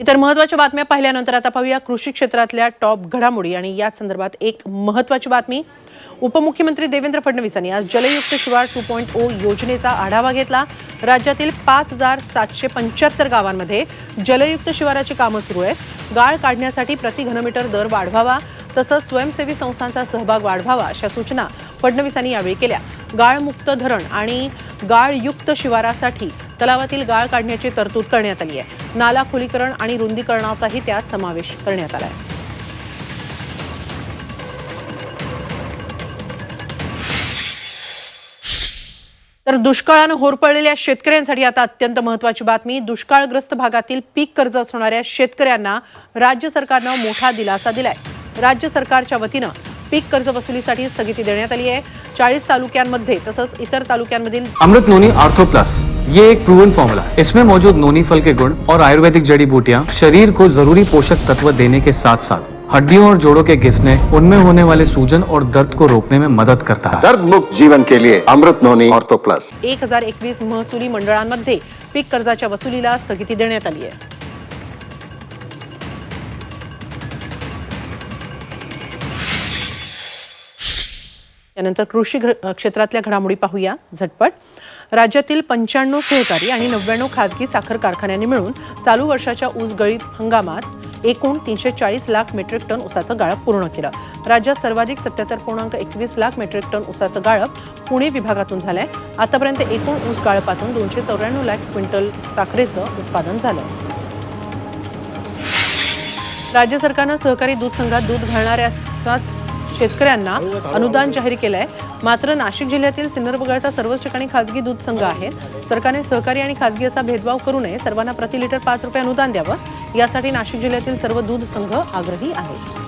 इतर महत्त्वाच्या बातम्या पाहिल्यानंतर आता पाहूया कृषी क्षेत्रातल्या टॉप घडामोडी. आणि याच संदर्भात एक महत्वाची बातमी. उपमुख्यमंत्री देवेंद्र फडणवीस यांनी आज जलयुक्त शिवार टू पॉईंट ओ योजनेचा आढावा घेतला. राज्यातील पाच हजार सातशे पंच्याहत्तर गावांमध्ये जलयुक्त शिवाराची कामं सुरू आहेत. गाळ काढण्यासाठी प्रति घनमीटर दर वाढवावा तसंच स्वयंसेवी संस्थांचा सहभाग वाढवावा अशा सूचना फडणवीसांनी यावेळी केल्या. गाळमुक्त धरण आणि गाळयुक्त शिवारासाठी तलावातील गाळ काढण्याची तरतूद करण्यात आली आहे. नाला खुलीकरण आणि रुंदीकरणाचाही त्यात समावेश करण्यात आला आहे. तर दुष्काळानं होरपळलेल्या शेतकऱ्यांसाठी आता अत्यंत महत्वाची बातमी. दुष्काळग्रस्त भागातील पीक कर्ज असणाऱ्या शेतकऱ्यांना राज्य सरकारनं मोठा दिलासा दिलाय. राज्य सरकारच्या वतीनं पीक कर्ज वसुलीसाठी स्थगिती देण्यात आली आहे. चाळीस तालुक्यांमध्ये तसंच इतर तालुक्यांमधील अमृत नोनी आर्थो प्लस ये एक प्रूवन फॉर्मूला इसमें मौजूद नोनी फल के गुण और आयुर्वेदिक जड़ी बूटियाँ शरीर को जरूरी पोषक तत्व देने के साथ साथ हड्डियों और जोड़ों के घिसने उनमें होने वाले सूजन और दर्द को रोकने में मदद करता है। दर्द मुक्त जीवन के लिए अमृत नोनी ऑर्थो प्लस एक हजार एकवीस महसुली मंडळांमध्ये पीक कर्जाच्या वसुलीला स्थगिती देण्यात आली आहे. त्यानंतर कृषी घ- क्षेत्रातल्या घडामोडी पाहूया. झटपट. राज्यातील पंच्याण्णव सहकारी आणि नव्याण्णव खाजगी साखर कारखान्यांनी मिळून चालू वर्षाच्या ऊस गळीत हंगामात एकूण तीनशे चाळीस लाख मेट्रिक टन उसाचं गाळप पूर्ण केलं. राज्यात सर्वाधिक सत्याहत्तर पूर्णांक एकवीस लाख मेट्रिक टन ऊसाचं गाळप पुणे विभागातून झालंय. आतापर्यंत एकूण ऊस गाळपातून दोनशे चौऱ्याण्णव लाख क्विंटल साखरेचं उत्पादन झालं. राज्य सरकारनं सहकारी दूध संघात दूध घालणाऱ्या शेतकऱ्यांना अनुदान जाहीर केलंय. मात्र नाशिक जिल्ह्यातील सिन्नर वगळता सर्वच ठिकाणी खासगी दूध संघ आहे. सरकारने सहकारी आणि खासगी असा भेदभाव करू नये. सर्वांना प्रति लिटर पाच रुपये अनुदान द्यावं. यासाठी नाशिक जिल्ह्यातील सर्व दूध संघ आग्रही आहेत.